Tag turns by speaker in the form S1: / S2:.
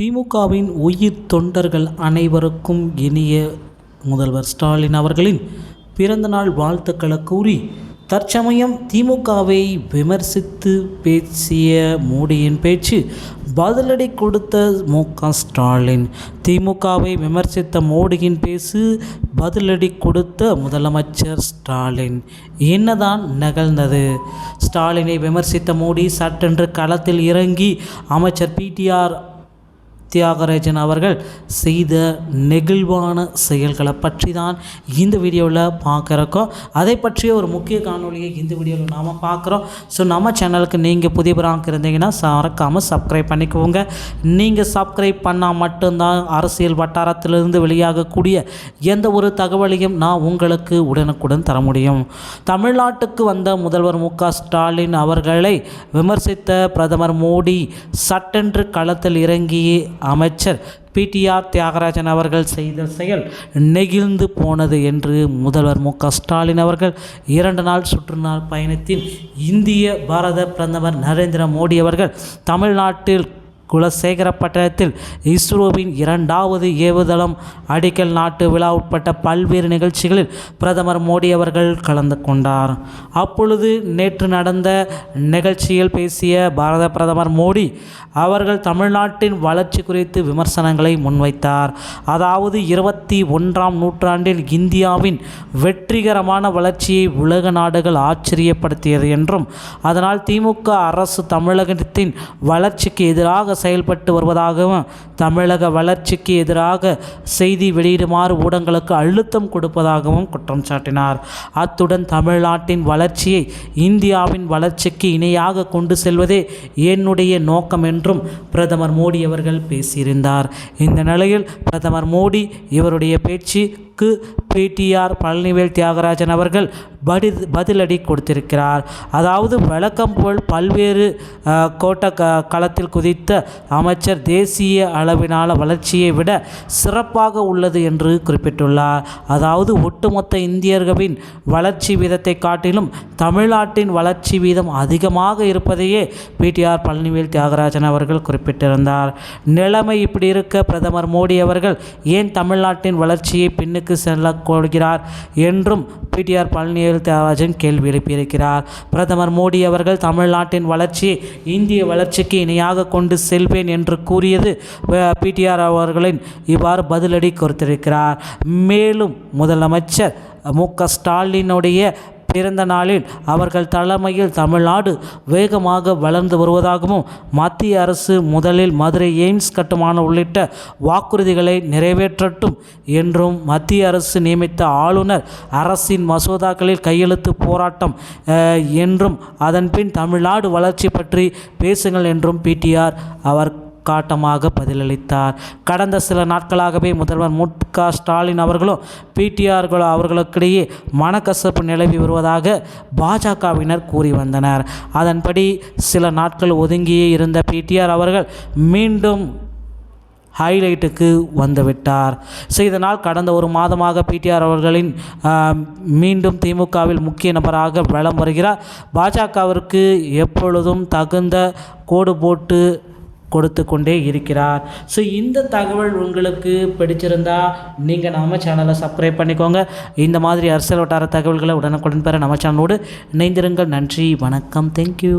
S1: திமுகவின் உயிர் தொண்டர்கள் அனைவருக்கும் இனிய முதல்வர் ஸ்டாலின் அவர்களின் பிறந்தநாள் வாழ்த்துக்களை கூறி தற்சமயம் திமுகவை விமர்சித்து பேசிய மோடியின் பேச்சு பதிலடி கொடுத்த மு க ஸ்டாலின். திமுகவை விமர்சித்த மோடியின் பேசு பதிலடி கொடுத்த முதலமைச்சர் ஸ்டாலின். என்னதான் நிகழ்ந்தது ஸ்டாலினை விமர்சித்த மோடி சட்டென்று களத்தில் இறங்கி அமைச்சர் பிடிஆர் தியாகராஜன் அவர்கள் செய்த நெகிழ்வான செயல்களை பற்றி தான் இந்த வீடியோவில் பார்க்குறக்கோம் அதை பற்றிய ஒரு முக்கிய காணொலியை இந்த வீடியோவில் நாம் பார்க்குறோம். ஸோ நம்ம சேனலுக்கு நீங்கள் புதிய பிராங்க இருந்தீங்கன்னா மறக்காமல் சப்ஸ்கிரைப் பண்ணிக்கோங்க. நீங்கள் சப்ஸ்கிரைப் பண்ணால் மட்டும்தான் அரசியல் வட்டாரத்திலிருந்து வெளியாகக்கூடிய எந்த ஒரு தகவலையும் நான் உங்களுக்கு உடனுக்குடன் தர முடியும். தமிழ்நாட்டுக்கு வந்த முதல்வர் மு ஸ்டாலின் அவர்களை விமர்சித்த பிரதமர் மோடி சட்டென்று களத்தில் இறங்கி அமைச்சர் பிடிஆர் தியாகராஜன் அவர்கள் செய்த செயல் நெகிழ்ந்து போனது என்று முதல்வர் மு. க. ஸ்டாலின் அவர்கள் இரண்டு நாள் சுற்றுநாள் பயணத்தில் இந்திய பாரத பிரதமர் நரேந்திர மோடி அவர்கள் தமிழ்நாட்டில் குலசேகரப்பட்டினத்தில் இஸ்ரோவின் இரண்டாவது ஏவுதளம் அடிக்கல் நாட்டு விழா உட்பட்ட பல்வேறு நிகழ்ச்சிகளில் பிரதமர் மோடி அவர்கள் கலந்து கொண்டார். அப்பொழுது நேற்று நடந்த நிகழ்ச்சியில் பேசிய பாரத பிரதமர் மோடி அவர்கள் தமிழ்நாட்டின் வளர்ச்சி குறித்து விமர்சனங்களை முன்வைத்தார். அதாவது இருபத்தி ஒன்றாம் நூற்றாண்டில் இந்தியாவின் வெற்றிகரமான வளர்ச்சியை உலக நாடுகள் ஆச்சரியப்படுத்தியது என்றும் அதனால் திமுக அரசு தமிழகத்தின் வளர்ச்சிக்கு எதிராக செயல்பட்டு வருவதாகவும் தமிழக வளர்ச்சிக்கு எதிராக செய்தி வெளியிடுமாறு ஊடகங்களுக்கு அழுத்தம் கொடுப்பதாகவும் குற்றம் சாட்டினார். அத்துடன் தமிழ்நாட்டின் வளர்ச்சியை இந்தியாவின் வளர்ச்சிக்கு இணையாக கொண்டு செல்வதே என்னுடைய நோக்கம் என்றும் பிரதமர் மோடி அவர்கள் பேசியிருந்தார். இந்த நிலையில் பிரதமர் மோடி இவருடைய பேச்சு பேச்சுக்கு பிடிஆர் பழனிவேல் தியாகராஜன் அவர்கள் படி பதிலடி கொடுத்திருக்கிறார். அதாவது வழக்கம் போல் பல்வேறு கோட்ட க களத்தில் குதித்த அமைச்சர் தேசிய அளவிலான வளர்ச்சியை விட சிறப்பாக உள்ளது என்று குறிப்பிட்டுள்ளார். அதாவது ஒட்டுமொத்த இந்தியர்களின் வளர்ச்சி வீதத்தை காட்டிலும் தமிழ்நாட்டின் வளர்ச்சி வீதம் அதிகமாக இருப்பதையே பிடிஆர் பழனிவேல் தியாகராஜன் அவர்கள் குறிப்பிட்டிருந்தார். நிலைமை இப்படி இருக்க பிரதமர் மோடி அவர்கள் ஏன் தமிழ்நாட்டின் வளர்ச்சியை பின்னுக்கு செல்ல கொள்கிறார் என்றும் பிடிஆர் பழனிவேல் தியாகராஜன் கேள்வி எழுப்பியிருக்கிறார். பிரதமர் மோடி அவர்கள் தமிழ்நாட்டின் வளர்ச்சியை இந்திய வளர்ச்சிக்கு இணையாக கொண்டு செல்வேன் என்று கூறியது பிடிஆர் அவர்களின் இவ்வாறு பதிலடி கொடுத்திருக்கிறார். மேலும் முதலமைச்சர் மு க ஸ்டாலினுடைய பிறந்த நாளில் அவர்கள் தலைமையில் தமிழ்நாடு வேகமாக வளர்ந்து வருவதாகவும் மத்திய அரசு முதலில் மதுரை எய்ம்ஸ் கட்டுமானம் உள்ளிட்ட வாக்குறுதிகளை நிறைவேற்றட்டும் என்றும் மத்திய அரசு நியமித்த ஆளுநர் அரசின் மசோதாக்களில் கையெழுத்து போராட்டம் என்றும் அதன்பின் தமிழ்நாடு வளர்ச்சி பற்றி பேசுங்கள் என்றும் பிடிஆர் அவர் காட்டமாக பதிலளித்தார். கடந்த சில நாட்களாகவே முதல்வர் மு. க. ஸ்டாலின் அவர்களும் பிடிஆர்களும் அவர்களுக்கிடையே மனக்கசப்பு நிலவி வருவதாக பாஜகவினர் கூறி வந்தனர். அதன்படி சில நாட்கள் ஒதுங்கியே இருந்த பிடிஆர் அவர்கள் மீண்டும் ஹைலைட்டுக்கு வந்துவிட்டார் ஸோ இதனால் கடந்த ஒரு மாதமாக பிடிஆர் அவர்களின் மீண்டும் திமுகவில் முக்கிய நபராக வலம் வருகிறார். பாஜகவிற்கு எப்பொழுதும் தகுந்த கோடு போட்டு கொடுத்து கொண்டே இருக்கிறார். ஸோ இந்த தகவல் உங்களுக்கு பிடிச்சிருந்தா நீங்கள் நம்ம சேனலை சப்ஸ்கிரைப் பண்ணிக்கோங்க. இந்த மாதிரி அரசியல் வட்டார தகவல்களை உடனுக்குடன் பெற நம்ம சேனலோடு இணைந்திருங்கள். நன்றி வணக்கம். தேங்க்யூ